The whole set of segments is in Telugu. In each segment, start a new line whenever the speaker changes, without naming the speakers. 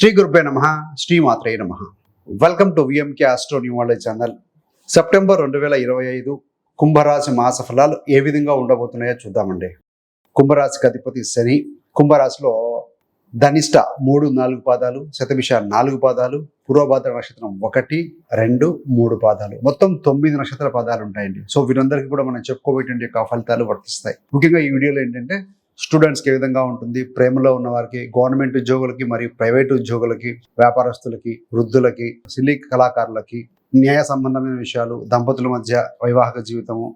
శ్రీ గురుపే నమ శ్రీమాత్రే నమ. Welcome to VMK astro new channel September రెండు వేల ఇరవై ఐదు కుంభరాశి మాస ఫలాలు ఏ విధంగా ఉండబోతున్నాయో చూద్దామండి. కుంభరాశికి అధిపతి శని. కుంభరాశిలో ధనిష్ట మూడు నాలుగు పాదాలు శతభిష నాలుగు పాదాలు పూర్వభాద్ర నక్షత్రం ఒకటి రెండు మూడు పాదాలు. మొత్తం తొమ్మిది నక్షత్ర పాదాలు ఉంటాయండి. సో వీరందరికీ కూడా మనం చెప్పుకోబోయేటువంటి యొక్క ఫలితాలు వర్తిస్తాయి. ముఖ్యంగా ఈ వీడియోలో ఏంటంటే స్టూడెంట్స్కి ఏ విధంగా ఉంటుంది ప్రేమలో ఉన్న వారికి గవర్నమెంట్ ఉద్యోగులకి మరియు ప్రైవేట్ ఉద్యోగులకి వ్యాపారస్తులకి వృద్ధులకి సినీ కళాకారులకి న్యాయ సంబంధమైన విషయాలు దంపతుల మధ్య వైవాహిక జీవితము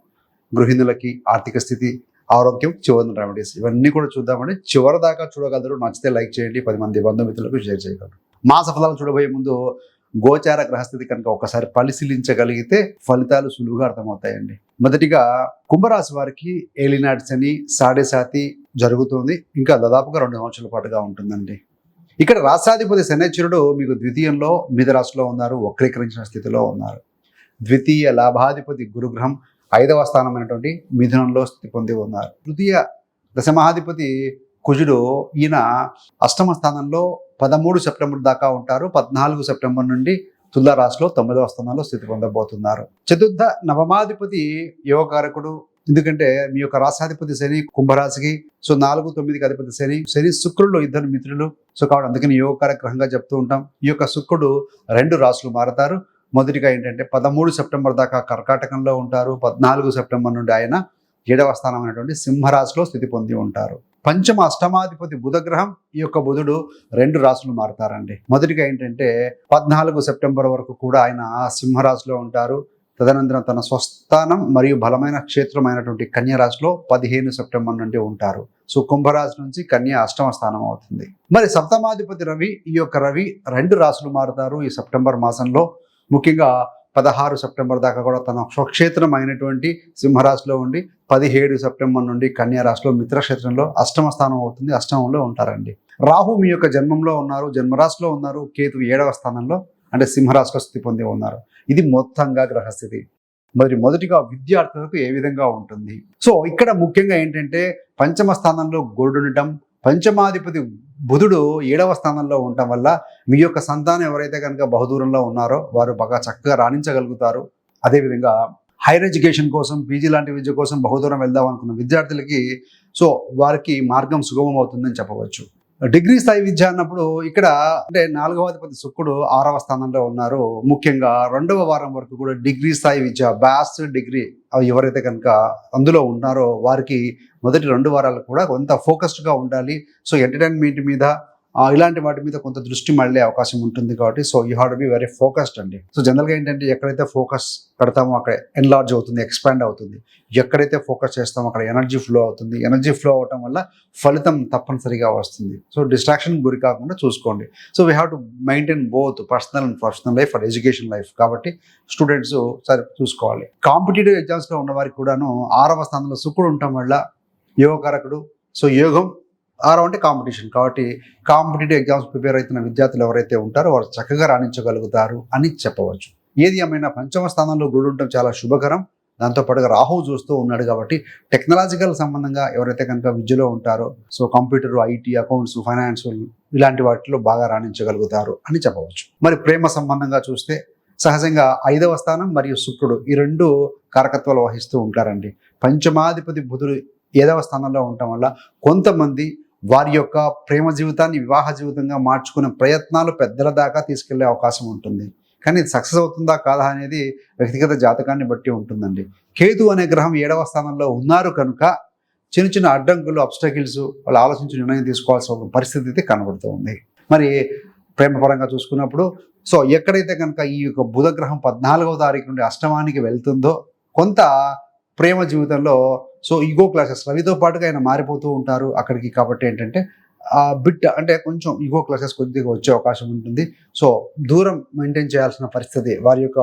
గృహిణులకి ఆర్థిక స్థితి ఆరోగ్యం చివరి రెమెడీస్ ఇవన్నీ కూడా చూద్దామండి. చివరి దాకా చూడగలరు. నచ్చితే లైక్ చేయండి. పది మంది బంధుమిత్రులకు షేర్ చేయగలరు. మాస ఫలాలు చూడబోయే ముందు గోచార గ్రహస్థితి కనుక ఒకసారి పరిశీలించగలిగితే ఫలితాలు సులువుగా అర్థమవుతాయండి. మొదటిగా కుంభరాశి వారికి ఏలినాటి శని సాడే సాతి జరుగుతుంది. ఇంకా దాదాపుగా రెండు సంవత్సరాల పాటుగా ఉంటుందండి. ఇక్కడ రాష్ట్రాధిపతి శనేశ్వరుడు మీకు ద్వితీయంలో మిథ రాశిలో ఉన్నారు వక్రీకరించిన స్థితిలో ఉన్నారు. ద్వితీయ లాభాధిపతి గురుగ్రహం ఐదవ స్థానమైనటువంటి మిథునంలో స్థితి పొంది ఉన్నారు. తృతీయ దశమహాధిపతి కుజుడు ఈయన అష్టమ స్థానంలో పదమూడు సెప్టెంబర్ దాకా ఉంటారు. పద్నాలుగు సెప్టెంబర్ నుండి తుల రాశిలో తొమ్మిదవ స్థానంలో స్థితి పొందబోతున్నారు. చతుర్థ నవమాధిపతి యోగకారకుడు ఎందుకంటే మీ యొక్క రాష్ట్రాధిపతి శని కుంభరాశికి సో నాలుగు తొమ్మిదికి అధిపతి శని శని శుక్రుడు ఇద్దరు మిత్రులు. సో కాబట్టి అందుకని యోగకార గ్రహంగా చెప్తూ ఉంటాం. ఈ యొక్క శుక్రుడు రెండు రాశులు మారతారు. మొదటిగా ఏంటంటే పదమూడు సెప్టెంబర్ దాకా కర్కాటకంలో ఉంటారు. పద్నాలుగు సెప్టెంబర్ నుండి ఆయన ఏడవ స్థానమైనటువంటి సింహరాశిలో స్థితి పొంది ఉంటారు. పంచమ అష్టమాధిపతి బుధగ్రహం ఈ యొక్క బుధుడు రెండు రాశులు మారుతారండి. మొదటిగా ఏంటంటే పద్నాలుగు సెప్టెంబర్ వరకు కూడా ఆయన సింహరాశిలో ఉంటారు. తదనంతరం తన స్వస్థానం మరియు బలమైన క్షేత్రమైనటువంటి కన్యరాశిలో పదిహేను సెప్టెంబర్ నుండి ఉంటారు. సో కుంభరాశి నుంచి కన్య అష్టమ స్థానం అవుతుంది. మరి సప్తమాధిపతి రవి ఈ యొక్క రవి రెండు రాశులు మారుతారు ఈ సెప్టెంబర్ మాసంలో. ముఖ్యంగా పదహారు సెప్టెంబర్ దాకా కూడా తన స్వక్షేత్రం అయినటువంటి సింహరాశిలో ఉండి పదిహేడు సెప్టెంబర్ నుండి కన్యారాశిలో మిత్రక్షేత్రంలో అష్టమ స్థానం అవుతుంది అష్టమంలో ఉంటారండి. రాహు మీ యొక్క జన్మంలో ఉన్నారు జన్మరాశిలో ఉన్నారు కేతు ఏడవ స్థానంలో అంటే సింహరాశిలో స్థితి పొంది ఉన్నారు. ఇది మొత్తంగా గ్రహస్థితి. మరి మొదటిగా విద్యార్థులకు ఏ విధంగా ఉంటుంది? సో ఇక్కడ ముఖ్యంగా ఏంటంటే పంచమ స్థానంలో గోడు ఉండటం పంచమాధిపతి బుధుడు ఏడవ స్థానంలో ఉండటం వల్ల మీ యొక్క సంతానం ఎవరైతే కనుక బహుదూరంలో ఉన్నారో వారు బాగా చక్కగా రాణించగలుగుతారు. అదేవిధంగా హైయర్ ఎడ్యుకేషన్ కోసం పీజీ లాంటి విద్య కోసం బహుదూరం వెళ్దాం అనుకున్న విద్యార్థులకి సో వారికి మార్గం సుగమం అవుతుందని చెప్పవచ్చు. డిగ్రీ స్థాయి విద్య అన్నప్పుడు ఇక్కడ అంటే నాలుగవ అధిపతి శుక్రుడు ఆరవ స్థానంలో ఉన్నారు. ముఖ్యంగా రెండవ వారం వరకు కూడా డిగ్రీ స్థాయి విద్య బ్యాస్ డిగ్రీ అవి ఎవరైతే కనుక అందులో ఉన్నారో వారికి మొదటి రెండు వారాలు కూడా కొంత ఫోకస్డ్గా ఉండాలి. సో ఎంటర్టైన్మెంట్ మీద ఇలాంటి వాటి మీద కొంత దృష్టి మళ్ళీ అవకాశం ఉంటుంది కాబట్టి so you have to be very focused అండి. సో జనరల్గా ఏంటంటే ఎక్కడైతే ఫోకస్ పెడతామో అక్కడ ఎన్లార్జ్ అవుతుంది ఎక్స్పాండ్ అవుతుంది. ఎక్కడైతే ఫోకస్ చేస్తామో అక్కడ ఎనర్జీ ఫ్లో అవుతుంది. ఎనర్జీ ఫ్లో అవటం వల్ల ఫలితం తప్పనిసరిగా వస్తుంది. సో డిస్ట్రాక్షన్ గురి కాకుండా చూసుకోండి. So we have to maintain both personal and professional life and education life కాబట్టి స్టూడెంట్స్ సరి చూసుకోవాలి. కాంపిటేటివ్ ఎగ్జామ్స్లో ఉన్న వారికి కూడాను ఆరవ స్థానంలో శుక్రుడు ఉండటం వల్ల యోగకారకుడు సో యోగం ఆరో అంటే కాంపిటీషన్. కాబట్టి కాంపిటేటివ్ ఎగ్జామ్స్ ప్రిపేర్ అవుతున్న విద్యార్థులు ఎవరైతే ఉంటారో వారు చక్కగా రాణించగలుగుతారు అని చెప్పవచ్చు. ఏది ఏమైనా పంచమ స్థానంలో గురుడు ఉండటం చాలా శుభకరం. దాంతోపాటుగా రాహు చూస్తూ ఉన్నాడు కాబట్టి టెక్నాలజికల్ సంబంధంగా ఎవరైతే కనుక విద్యలో ఉంటారో so computer IT accounts finance ఇలాంటి వాటిలో బాగా రాణించగలుగుతారు అని చెప్పవచ్చు. మరి ప్రేమ సంబంధంగా చూస్తే సహజంగా ఐదవ స్థానం మరియు శుక్రుడు ఈ రెండు కారకత్వాలు వహిస్తూ ఉంటారండి. పంచమాధిపతి బుధుడు ఏదవ స్థానంలో ఉండటం వల్ల కొంతమంది వారి యొక్క ప్రేమ జీవితాన్ని వివాహ జీవితంగా మార్చుకునే ప్రయత్నాలు పెద్దల దాకా తీసుకెళ్ళే అవకాశం ఉంటుంది. కానీ సక్సెస్ అవుతుందా కాదా అనేది వ్యక్తిగత జాతకాన్ని బట్టి ఉంటుందండి. కేతు అనే గ్రహం ఏడవ స్థానంలో ఉన్నారు కనుక చిన్న చిన్న అడ్డంకులు అబ్స్టకిల్స్ వాళ్ళు ఆలోచించి నిర్ణయం తీసుకోవాల్సిన పరిస్థితి అయితే కనబడుతూ ఉంది. మరి ప్రేమపరంగా చూసుకున్నప్పుడు సో ఎక్కడైతే కనుక ఈ యొక్క బుధ గ్రహం పద్నాలుగవ తారీఖు నుండి అష్టమానికి వెళ్తుందో కొంత ప్రేమ జీవితంలో సో ఈగో క్లాసెస్ రవితో పాటుగా ఆయన మారిపోతూ ఉంటారు అక్కడికి. కాబట్టి ఏంటంటే ఆ బిట్ అంటే కొంచెం ఈగో క్లాసెస్ కొద్దిగా వచ్చే అవకాశం ఉంటుంది. సో దూరం మెయింటైన్ చేయాల్సిన పరిస్థితి వారి యొక్క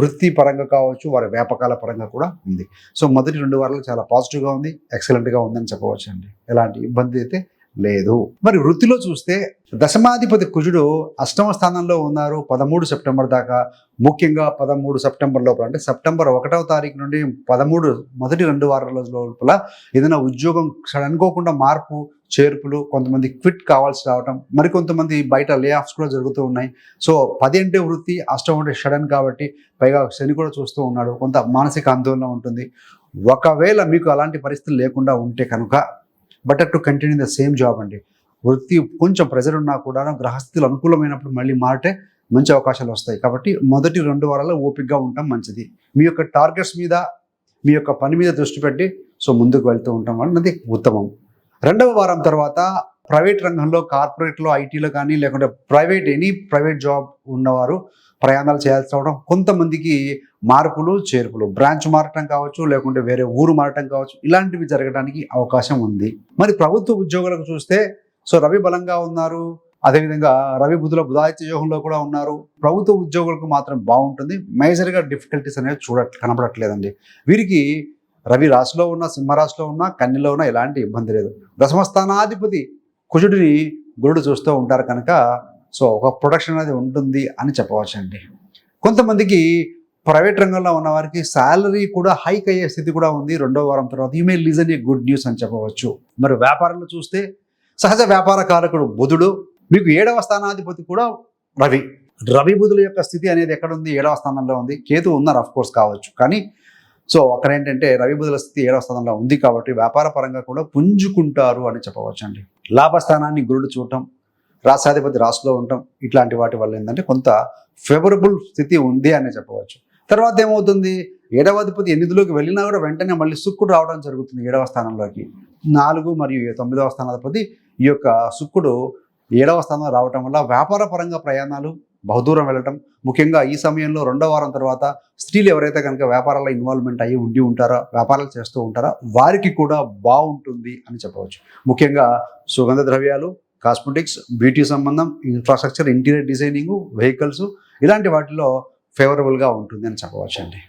వృత్తి పరంగా కావచ్చు వారి వ్యాపకాల పరంగా కూడా ఉంది. సో మొదటి రెండు వారాలు చాలా పాజిటివ్గా ఉంది ఎక్సలెంట్గా ఉందని చెప్పవచ్చు అండి ఎలాంటి ఇబ్బంది అయితే లేదు. మరి వృత్తిలో చూస్తే దశమాధిపతి కుజుడు అష్టమ స్థానంలో ఉన్నారు. పదమూడు సెప్టెంబర్ దాకా. ముఖ్యంగా పదమూడు సెప్టెంబర్ లోపల అంటే సెప్టెంబర్ ఒకటవ తారీఖు నుండి పదమూడు మొదటి రెండు వారాల లోపల ఏదైనా ఉద్యోగం అనుకోకుండా మార్పు చేర్పులు కొంతమంది క్విట్ కావాల్సి రావటం మరికొంతమంది బయట లే ఆఫ్స్ కూడా జరుగుతూ ఉన్నాయి. సో పది అంటే వృత్తి అష్టం అంటే షడన్ కాబట్టి పైగా శని కూడా చూస్తూ ఉన్నాడు. కొంత మానసిక ఆందోళన ఉంటుంది. ఒకవేళ మీకు అలాంటి పరిస్థితులు లేకుండా ఉంటే కనుక better to continue the same job అండి. వృత్తి కొంచెం ప్రెజర్ ఉన్నా కూడా గ్రహస్థితులు అనుకూలమైనప్పుడు మళ్ళీ మారితే మంచి అవకాశాలు వస్తాయి. కాబట్టి మొదటి రెండు వారాల్లో ఓపికగా ఉండటం మంచిది. మీ యొక్క టార్గెట్స్ మీద మీ యొక్క పని మీద దృష్టి పెట్టి సో ముందుకు వెళ్తూ ఉంటాం అన్నది ఉత్తమం. రెండవ వారం తర్వాత ప్రైవేట్ రంగంలో కార్పొరేట్లో ఐటీలో కానీ లేకుంటే ప్రైవేట్ ఎనీ ప్రైవేట్ జాబ్ ఉన్నవారు ప్రయాణాలు చేయాల్సి రావడం కొంతమందికి మార్పులు చేర్పులు బ్రాంచ్ మారటం కావచ్చు లేకుంటే వేరే ఊరు మారటం కావచ్చు ఇలాంటివి జరగడానికి అవకాశం ఉంది. మరి ప్రభుత్వ ఉద్యోగులకు చూస్తే సో రవి బలంగా ఉన్నారు అదేవిధంగా రవి బుధుల బుధాదిత్య యోగంలో కూడా ఉన్నారు. ప్రభుత్వ ఉద్యోగులకు మాత్రం బాగుంటుంది మేజర్గా డిఫికల్టీస్ అనేవి చూడ కనబడట్లేదండి వీరికి రవి రాశిలో ఉన్న సింహరాశిలో ఉన్న కన్యలో ఉన్న ఎలాంటి ఇబ్బంది లేదు. దశమస్థానాధిపతి కుజుడిని గురుడు చూస్తూ ఉంటారు కనుక సో ఒక ప్రొడక్షన్ అనేది ఉంటుంది అని చెప్పవచ్చు అండి కొంతమందికి ప్రైవేట్ రంగంలో ఉన్న వారికి శాలరీ కూడా హైక్ అయ్యే స్థితి కూడా ఉంది. రెండో వారం తర్వాత ఈ మే లీజన్ ఏ గుడ్ న్యూస్ అని చెప్పవచ్చు. మరి వ్యాపారంలో చూస్తే సహజ వ్యాపార కారకుడు బుధుడు మీకు ఏడవ స్థానాధిపతి కూడా రవి. రవి బుధుల యొక్క స్థితి అనేది ఎక్కడ ఉంది? ఏడవ స్థానంలో ఉంది. కేతు ఉన్నారు అఫ్ కోర్స్ కావచ్చు. కానీ సో అక్కడ ఏంటంటే రవి బుధుల స్థితి ఏడవ స్థానంలో ఉంది కాబట్టి వ్యాపార పరంగా కూడా పుంజుకుంటారు అని చెప్పవచ్చు అండి లాభస్థానాన్ని గురుడు చూడటం రాష్ట్రాధిపతి రాసులో ఉండటం ఇట్లాంటి వాటి వల్ల ఏంటంటే కొంత ఫేవరబుల్ స్థితి ఉంది అనే చెప్పవచ్చు. తర్వాత ఏమవుతుంది? ఏడవ అధిపతి ఎనిమిదిలోకి వెళ్ళినా కూడా వెంటనే మళ్ళీ శుక్కుడు రావడం జరుగుతుంది ఏడవ స్థానంలోకి. నాలుగు మరియు తొమ్మిదవ స్థానాధిపతి ఈ యొక్క శుక్కుడు ఏడవ స్థానంలో రావటం వల్ల వ్యాపార పరంగా ప్రయాణాలు బహుదూరం వెళ్ళటం. ముఖ్యంగా ఈ సమయంలో రెండో వారం తర్వాత స్త్రీలు ఎవరైతే కనుక వ్యాపారాల్లో ఇన్వాల్వ్మెంట్ అయ్యి ఉండి ఉంటారో వ్యాపారాలు చేస్తూ ఉంటారో వారికి కూడా బాగుంటుంది అని చెప్పవచ్చు. ముఖ్యంగా సుగంధ ద్రవ్యాలు కాస్మెటిక్స్ బ్యూటీ సంబంధం ఇన్ఫ్రాస్ట్రక్చర్ ఇంటీరియర్ డిజైనింగ్ వెహికల్స్ ఇలాంటి వాటిలో ఫేవరబుల్గా ఉంటుంది అని చెప్పవచ్చు అండి.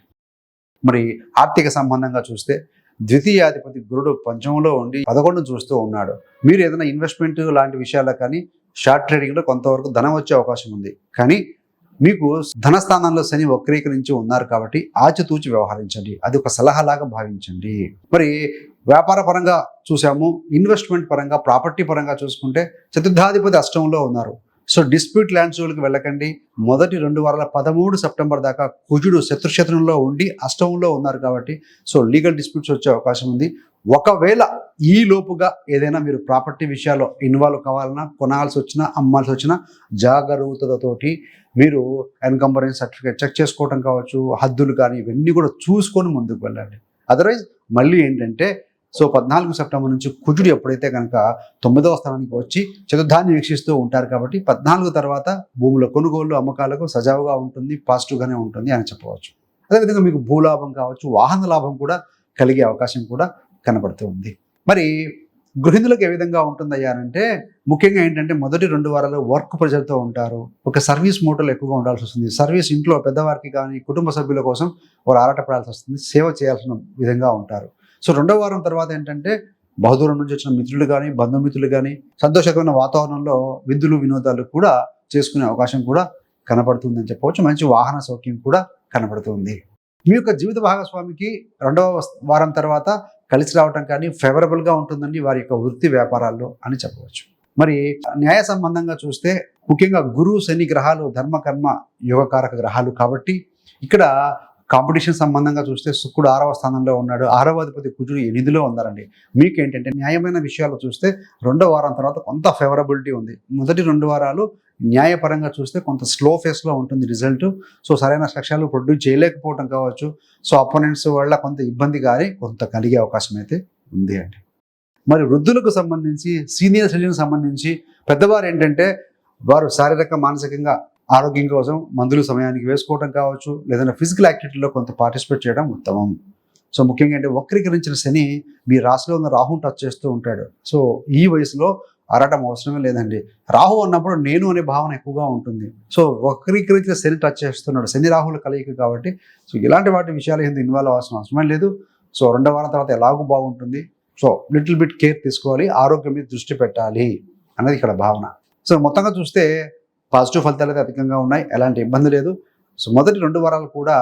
మరి ఆర్థిక సంబంధంగా చూస్తే ద్వితీయాధిపతి గురుడు పంచమంలో ఉండి పదకొండు చూస్తూ ఉన్నాడు. మీరు ఏదైనా ఇన్వెస్ట్మెంట్ లాంటి విషయాల్లో కానీ షార్ట్ ట్రేడింగ్లో కొంతవరకు ధనం వచ్చే అవకాశం ఉంది. కానీ మీకు ధనస్థానంలో శని వక్రీకరించి ఉన్నారు కాబట్టి ఆచితూచి వ్యవహరించండి. అది ఒక సలహాలాగా భావించండి. మరి వ్యాపార పరంగా చూసాము ఇన్వెస్ట్మెంట్ పరంగా ప్రాపర్టీ పరంగా చూసుకుంటే చతుర్థాధిపతి అష్టంలో ఉన్నారు. సో డిస్ప్యూట్ ల్యాండ్స్ జోలికి వెళ్ళకండి. మొదటి రెండు వారాల పదమూడు సెప్టెంబర్ దాకా కుజుడు శత్రుక్షేత్రంలో ఉండి అష్టంలో ఉన్నారు కాబట్టి సో లీగల్ డిస్ప్యూట్స్ వచ్చే అవకాశం ఉంది. ఒకవేళ ఈ లోపుగా ఏదైనా మీరు ప్రాపర్టీ విషయాల్లో ఇన్వాల్వ్ కావాలన్నా కొనాల్సి వచ్చినా అమ్మాల్సి వచ్చినా జాగరూకతతోటి మీరు ఎన్కంపరెన్స్ సర్టిఫికేట్ చెక్ చేసుకోవటం కావచ్చు హద్దులు కానీ ఇవన్నీ కూడా చూసుకొని ముందుకు వెళ్ళండి. అదర్వైజ్ మళ్ళీ ఏంటంటే సో పద్నాలుగు సెప్టెంబర్ నుంచి కుజుడు ఎప్పుడైతే కనుక తొమ్మిదవ స్థానానికి వచ్చి చతుర్థాన్ని వీక్షిస్తూ ఉంటారు కాబట్టి పద్నాలుగు తర్వాత భూముల కొనుగోలు అమ్మకాలకు సజావుగా ఉంటుంది పాజిటివ్గానే ఉంటుంది అని చెప్పవచ్చు. అదేవిధంగా మీకు భూలాభం కావచ్చు వాహన లాభం కూడా కలిగే అవకాశం కూడా కనబడుతూ ఉంది. మరి గృహిణులకు ఏ విధంగా ఉంటుందయ్యా అంటే ముఖ్యంగా ఏంటంటే మొదటి రెండు వారాలు వర్క్ ప్రెజర్తో ఉంటారు. ఒక సర్వీస్ మోటార్లు ఎక్కువగా ఉండాల్సి వస్తుంది. సర్వీస్ ఇంట్లో పెద్దవారికి కానీ కుటుంబ సభ్యుల కోసం వారు ఆరాటపడాల్సి వస్తుంది. సేవ చేయాల్సిన విధంగా ఉంటారు. సో రెండో వారం తర్వాత ఏంటంటే బహుదూరం నుంచి వచ్చిన మిత్రులు కానీ బంధుమిత్రులు కానీ సంతోషకరమైన వాతావరణంలో విందులు వినోదాలు కూడా చేసుకునే అవకాశం కూడా కనపడుతుందని చెప్పవచ్చు. మంచి వాహన సౌఖ్యం కూడా కనపడుతుంది. మీ యొక్క జీవిత భాగస్వామికి రెండవ వారం తర్వాత కలిసి రావటం కానీ ఫేవరబుల్గా ఉంటుందండి వారి యొక్క వృత్తి వ్యాపారాల్లో అని చెప్పవచ్చు. మరి న్యాయ సంబంధంగా చూస్తే ముఖ్యంగా గురు శని గ్రహాలు ధర్మకర్మ యోగకారక గ్రహాలు కాబట్టి ఇక్కడ కాంపిటీషన్ సంబంధంగా చూస్తే శుక్రుడు ఆరవ స్థానంలో ఉన్నాడు. ఆరవ అధిపతి కుజుడు ఎనిమిదిలో ఉన్నారండి. మీకు ఏంటంటే న్యాయమైన విషయాలు చూస్తే రెండో వారం తర్వాత కొంత ఫేవరబిలిటీ ఉంది. మొదటి రెండు వారాలు న్యాయపరంగా చూస్తే కొంత స్లో ఫేస్లో ఉంటుంది రిజల్ట్ సో సరైన లక్ష్యాలు ప్రొడ్యూస్ చేయలేకపోవడం కావచ్చు. సో అపోనెంట్స్ వల్ల కొంత ఇబ్బంది కానీ కొంత కలిగే అవకాశం అయితే ఉంది అండి. మరి వృద్ధులకు సంబంధించి సీనియర్ సిటిజన్ సంబంధించి పెద్దవారు ఏంటంటే వారు శారీరక మానసికంగా ఆరోగ్యం కోసం మందులు సమయానికి వేసుకోవడం కావచ్చు లేదంటే ఫిజికల్ యాక్టివిటీలో కొంత పార్టిసిపేట్ చేయడం ఉత్తమం. సో ముఖ్యంగా అంటే వక్రీకరించిన శని మీ రాశిలో ఉన్న రాహుని టచ్ చేస్తూ ఉంటాడు. సో ఈ వయసులో అరటం అవసరమే లేదండి. రాహు అన్నప్పుడు నేను అనే భావన ఎక్కువగా ఉంటుంది. సో వక్రీకరించిన శని టచ్ చేస్తున్నాడు. శని రాహుల కలయిక కాబట్టి సో ఇలాంటి వాటి విషయాలు ఎందుకు ఇన్వాల్వ్ అవసరం అవసరం లేదు. సో రెండో వారం తర్వాత ఎలాగూ బాగుంటుంది. సో లిటిల్ బిట్ కేర్ తీసుకోవాలి. ఆరోగ్యం మీద దృష్టి పెట్టాలి అన్నది ఇక్కడ భావన. సో మొత్తంగా చూస్తే పాజిటివ్ ఫలితాలు అయితే అధికంగా ఉన్నాయి. ఎలాంటి ఇబ్బంది లేదు. సో మొదటి రెండు వారాలు కూడా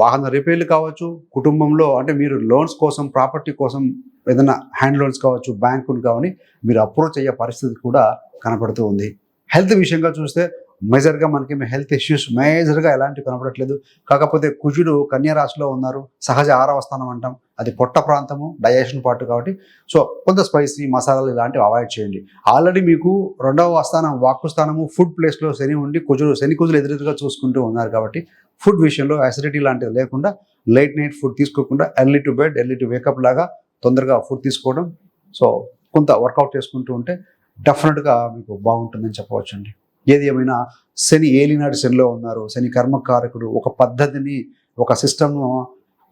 వాహన రిపేర్లు కావచ్చు కుటుంబంలో అంటే మీరు లోన్స్ కోసం ప్రాపర్టీ కోసం ఏదైనా హ్యాండ్ లోన్స్ కావచ్చు బ్యాంకులు కావని మీరు అప్రోచ్ అయ్యే పరిస్థితి కూడా కనపడుతూ ఉంది. హెల్త్ విషయంగా చూస్తే మేజర్గా మనకి హెల్త్ ఇష్యూస్ మేజర్గా ఎలాంటివి కనపడట్లేదు. కాకపోతే కుజుడు కన్యరాశిలో ఉన్నారు. సహజ ఆరవ స్థానం అంటాం. అది పొట్ట ప్రాంతము డైజెషన్ పార్ట్ కాబట్టి. సో కొంత స్పైసీ మసాలాలు ఇలాంటివి అవాయిడ్ చేయండి. ఆల్రెడీ మీకు రెండవ స్థానం వాక్కు స్థానము ఫుడ్ ప్లేస్లో శని ఉండి కుజుడు శని కుజులు ఎదురెదురుగా చూసుకుంటూ ఉన్నారు కాబట్టి ఫుడ్ విషయంలో అసిడిటీ లాంటిది లేకుండా లేట్ నైట్ ఫుడ్ తీసుకోకుండా early to bed early to wake up లాగా తొందరగా ఫుడ్ తీసుకోవడం. సో కొంత వర్కౌట్ చేసుకుంటూ ఉంటే డెఫినెట్గా మీకు బాగుంటుందని చెప్పవచ్చండి. ఏది ఏమైనా శని ఏలినాడు శనిలో ఉన్నారు శని కర్మకారకుడు ఒక పద్ధతిని ఒక సిస్టమ్ను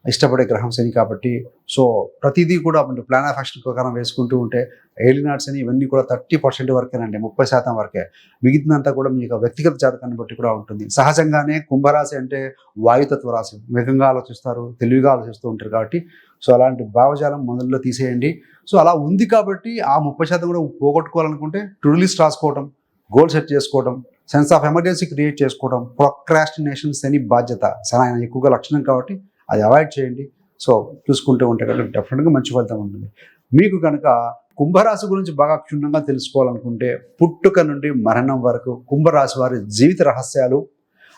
ఇష్టపడే గ్రహం శని కాబట్టి సో ప్రతిదీ కూడా మీరు ప్లాన్ ఆఫ్ యాక్షన్ ప్రకారం వేసుకుంటూ ఉంటే ఏలినాడు శని ఇవన్నీ కూడా థర్టీ పర్సెంట్ వరకేనండి ముప్పై శాతం వరకే. మిగిలినంతా కూడా మీ యొక్క వ్యక్తిగత జాతకాన్ని బట్టి కూడా ఉంటుంది. సహజంగానే కుంభరాశి అంటే వాయుతత్వ రాశి. వేగంగా ఆలోచిస్తారు తెలివిగా ఆలోచిస్తూ ఉంటారు కాబట్టి సో అలాంటి భావజాలం మొదల్లో తీసేయండి. సో అలా ఉంది కాబట్టి ఆ ముప్పై శాతం కూడా పోగొట్టుకోవాలనుకుంటే టు లిస్ట్ రాసుకోవడం గోల్ సెట్ చేసుకోవడం సెన్స్ ఆఫ్ ఎమర్జెన్సీ క్రియేట్ చేసుకోవడం ప్రొక్రాస్టినేషన్ శని బాధ్యత. శని ఆయన ఎక్కువగా లక్షణం కాబట్టి అది అవాయిడ్ చేయండి. సో చూసుకుంటూ ఉంటే కనుక డెఫినెట్గా మంచి ఫలితం ఉంటుంది. మీకు కనుక కుంభరాశి గురించి బాగా క్షుణ్ణంగా తెలుసుకోవాలనుకుంటే పుట్టుక నుండి మరణం వరకు కుంభరాశి వారి జీవిత రహస్యాలు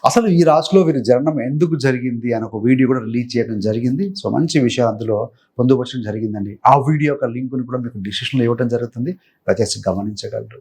అసలు ఈ రాశిలో వీరి జననం ఎందుకు జరిగింది అని ఒక వీడియో కూడా రిలీజ్ చేయడం జరిగింది. సో మంచి విషయాలు అందులో పొందుపరచడం జరిగిందండి. ఆ వీడియో యొక్క లింక్ని కూడా మీకు డిసిషన్లో ఇవ్వడం జరుగుతుంది. దయచేసి గమనించగలరు.